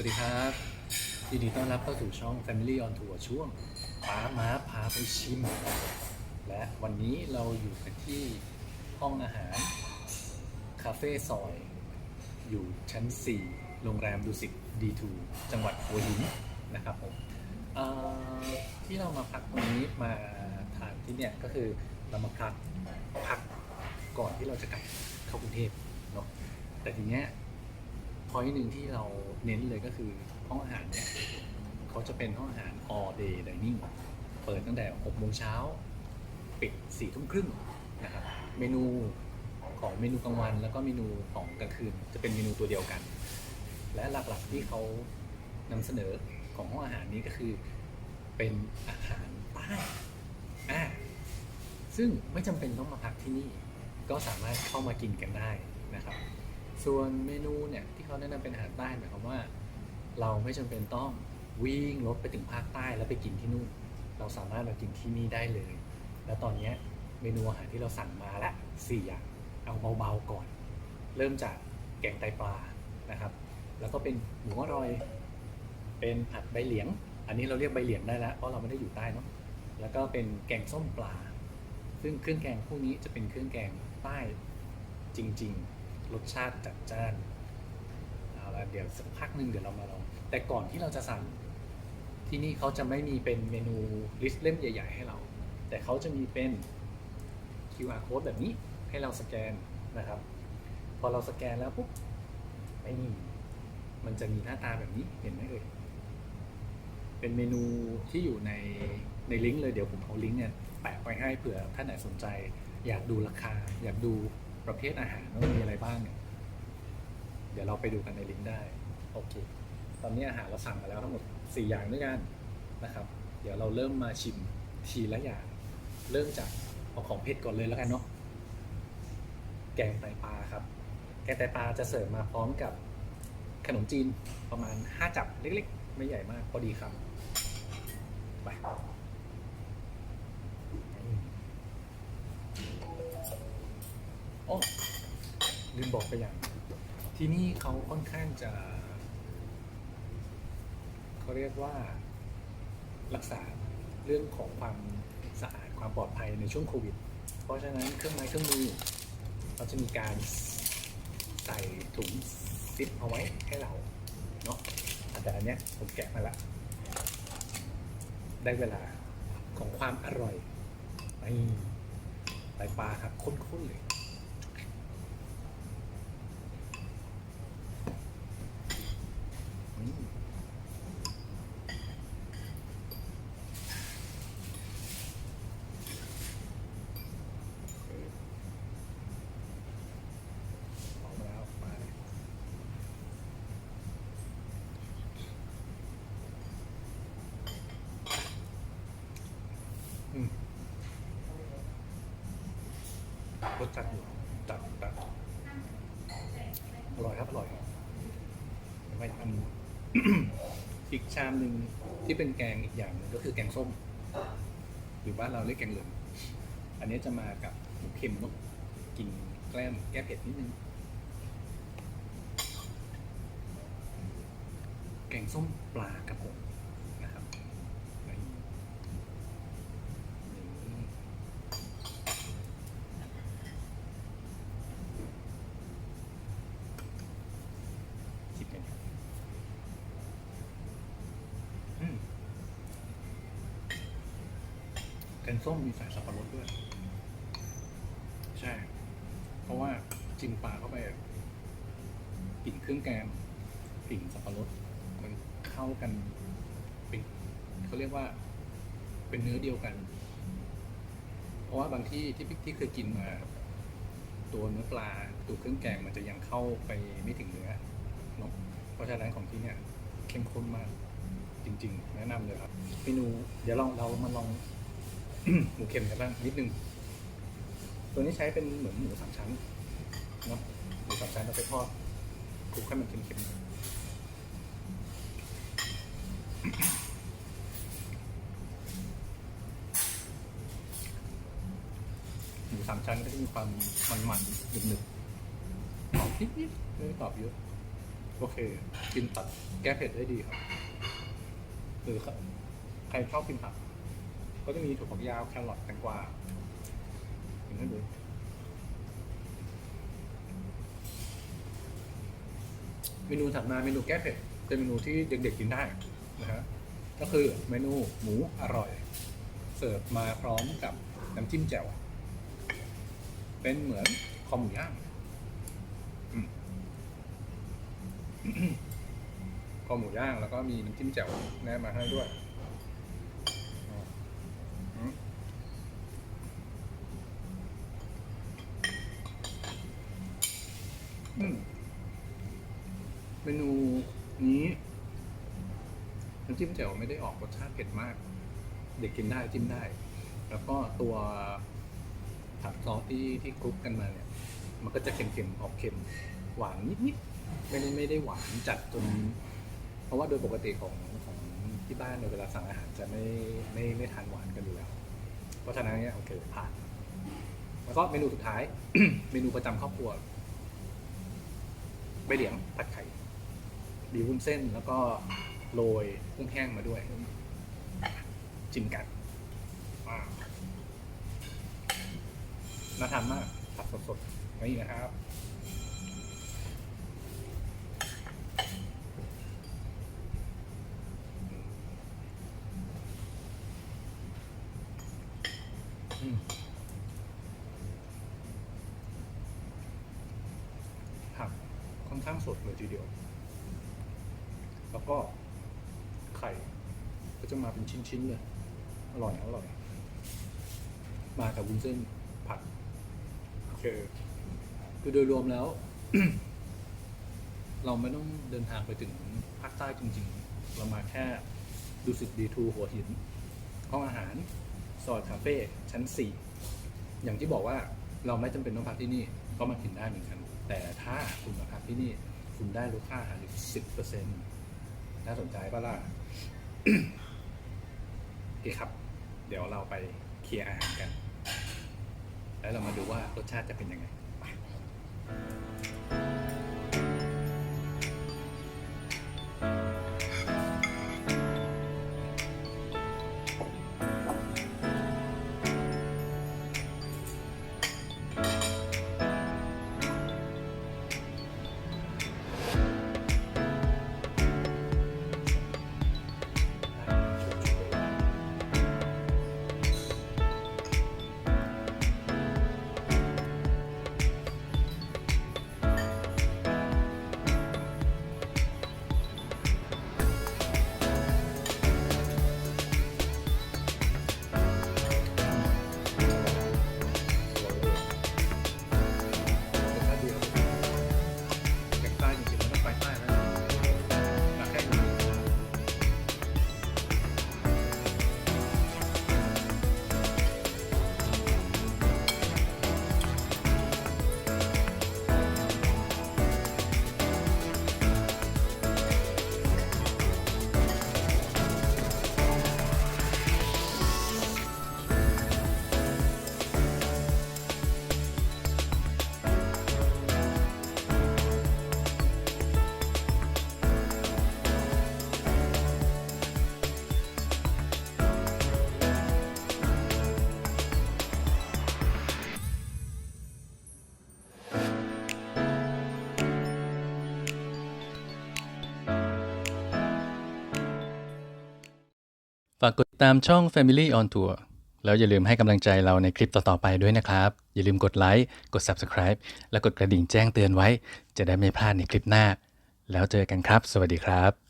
วัสดีครับยินดีต้อนรับเข้าสู่ช่อง Family on Tour ช่วงป้าม้าพาไปชิม และวันนี้เราอยู่กันที่ห้องอาหาร คาเฟ่ซอย อยู่ชั้น 4 โรงแรมดุสิต D2 จังหวัดหัวหินนะครับผมที่เรามาพักตรงนี้มาทานที่เนี่ยก็คือเรามาพักพักก่อนที่เราจะกลับเข้ากรุงเทพเนาะแต่ทีเนี้ยพอยหนึ่งที่เรา เน้นเลยก็คือห้องอาหารเนี่ยเขาจะเป็นห้องอาหาร all day dining เปิดตั้งแต่6โมงเช้า ปิด4ทุ่มครึ่งนะครับเมนูของเมนูกลางวัน แล้วก็เมนูของกลางคืนจะเป็นเมนูตัวเดียวกัน และหลักๆที่เขานำเสนอของห้องอาหารนี้ก็คือเป็นอาหารใต้อ่าซึ่งไม่จำเป็นต้องมาพักที่นี่ ก็สามารถเข้ามากินกันได้นะครับ ส่วนเมนูเนี่ยที่เขาแนะนำเป็นอาหารใต้หมายความว่า เราไม่จำเป็นต้องวิ่งรถไปถึงภาคใต้แล้วไปกินที่นู่น เราสามารถมากินที่นี่ได้เลย แล้วตอนนี้เมนูอาหารที่เราสั่งมาละสี่อย่างเอาเบาๆก่อน เริ่มจากแกงไตปลานะครับ แล้วก็เป็นหมูอร่อย เป็นผัดใบเหลียง อันนี้เราเรียกใบเหลียงได้แล้วเพราะเราไม่ได้อยู่ใต้เนาะแล้วก็เป็นแกงส้มปลา ซึ่งเครื่องแกงพวกนี้จะเป็นเครื่องแกงใต้จริง ๆ รสชาติจัดจ้านเอาละเดี๋ยวสักพักหนึ่งเดี๋ยวเรามาลอง แต่ก่อนที่เราจะสั่งที่นี่เขาจะไม่มีเป็นเมนูลิสต์เล่มใหญ่ ๆ ให้เรา แต่เขาจะมีเป็น QR code แบบนี้ให้เราสแกนนะครับ พอเราสแกนแล้วปุ๊บไอ้นี่มันจะมีหน้าตาแบบนี้เห็นไหมเอ่ยเป็นเมนูที่อยู่ในในลิงก์เลยเดี๋ยวผมเอาลิงก์เนี่ยแปะไว้ให้เผื่อท่านไหนสนใจ อยากดูราคา อยากดู ประเภทอาหารว่ามีอะไรบ้างเนี่ยเดี๋ยวเราไปดูกันในลิงก์ได้โอเคตอนนี้อาหารเราสั่งมาแล้วทั้งหมด 4 อย่างด้วยกันนะครับ เดี๋ยวเราเริ่มมาชิมทีละอย่าง เริ่มจากเอาของเผ็ดก่อนเลยแล้วกันเนาะแกงไตปลาครับ แกงไตปลาจะเสิร์ฟมาพร้อมกับขนมจีนประมาณ 5 จับเล็กๆ ไม่ใหญ่มากพอดีคำไป บอกไปอย่าง ที่นี่เขาค่อนข้างจะเขาเรียกว่ารักษาเรื่องของความสะอาดความปลอดภัยในช่วงโควิด เพราะฉะนั้นเครื่องไม้เครื่องมือเราจะมีการใส่ถุงซิปเอาไว้ให้เราเนาะแต่อันเนี้ยผมแกะมาละ ได้เวลาของความอร่อยนี่ไตปลาครับข้นๆเลย อืมออกมาแล้วมาเลยอืมร สจัดอยู่จัดจัดอร่อยครับอร่อยครับไม่ทำ อีกชามหนึ่งที่เป็นแกงอีกอย่างหนึ่งก็คือแกงส้ม หรือบ้านเราเรียกแกงเหลืองอันนี้จะมากับหมูเค็มเนอะกินแกล้มแก้เผ็ดนิดนึง แกงส้มปลากระพง แกงส้มมีใส่สับปะรดด้วย ใช่ เพราะว่าจิ้มปลาเข้าไปกลิ่นเครื่องแกงกลิ่นสับปะรดมันเข้ากันเป็นเขาเรียกว่า เป็นเนื้อเดียวกัน เพราะว่าบางที่ที่ที่เคยกินมา ตัวเนื้อปลาตัวเครื่องแกงมันจะยังเข้าไปไม่ถึงเนื้อเนอะเพราะฉะนั้นของที่เนี่ยเข้มข้นมากจริง ๆ แนะนำเลยครับเมนูเดี๋ยวลองเรามาลอง หมูเค็มกันบ้างนิดนึง ตัวนี้ใช้เป็นเหมือนหมูสามชั้นเนาะหมูสามชั้นเราไปทอดคลุกให้มันเค็มๆหมูสามชั้นก็จะมีความมันๆหนึบๆหอมนิดๆไม่ตอบเยอะ โอเค กินตัดแก้เผ็ดได้ดีครับหรือใครชอบกินผัก ก็จะมีถั่วฝักยาวแครอทแตงกวาอย่างนั้นดูเมนูถัดมาเมนูแก้เผ็ดเป็นเมนูที่เด็กๆกินได้นะฮะก็คือเมนูหมูอร่อย เสิร์ฟมาพร้อมกับน้ำจิ้มแจ่วเป็นเหมือนคอหมูย่างคอหมูย่างแล้วก็มีน้ำจิ้มแจ่วแนบมาให้ด้วย จิ้มแจ่วไม่ได้ออกรสชาติเผ็ดมาก เด็กกินได้จิ้มได้ แล้วก็ตัวผัดซอสที่ที่คลุกกันมาเนี่ย มันก็จะเค็มๆออกเค็มหวานนิดๆไม่ได้ไม่ได้หวานจัดจนเพราะว่าโดยปกติของของที่บ้านในเวลาสั่งอาหารจะไม่ไม่ไม่ทานหวานกันอยู่แล้ว เพราะฉะนั้นเนี่ยโอเคผ่าน แล้วก็เมนูสุดท้าย เมนูประจำครอบครัวใบเหลียงผัดไข่บีวุ้นเส้นแล้วก็ โรยกุ้งแห้งมาด้วย จิ้มกันว้าวน่าทานมากผัดสดๆนี่นะครับอืมผักค่อนข้างสดเลยทีเดียว แล้วก็ไข่ก็ จะมาเป็นชิ้นๆเลย อร่อยอร่อย มากับวุ้นเส้นผัดโอเคคือโดยรวมแล้ว เราไม่ต้องเดินทางไปถึงภาคใต้จริงๆ เรามาแค่ดูสิตดีทูหัวหิน ห้องอาหาร ซอยคาเฟ่ชั้น 4 อย่างที่บอกว่าเราไม่จำเป็นต้องพักที่นี่ก็มากินได้เหมือนกัน แต่ถ้าคุณมาพักที่นี่ คุณได้ลดค่าอาหารอีกสิบเปอร์เซ็นต์น่าสนใจปะล่ะ โอเคครับ เดี๋ยวเราไปเคลียร์อาหารกัน แล้วเรามาดูว่ารสชาติจะเป็นยังไงไป ตามช่อง Family on Tour แล้วอย่าลืมให้กำลังใจเราในคลิปต่อ ๆ ไปด้วยนะครับ อย่าลืมกดไลค์ กด Subscribe และกดกระดิ่งแจ้งเตือนไว้ จะได้ไม่พลาดในคลิปหน้า แล้วเจอกันครับ สวัสดีครับ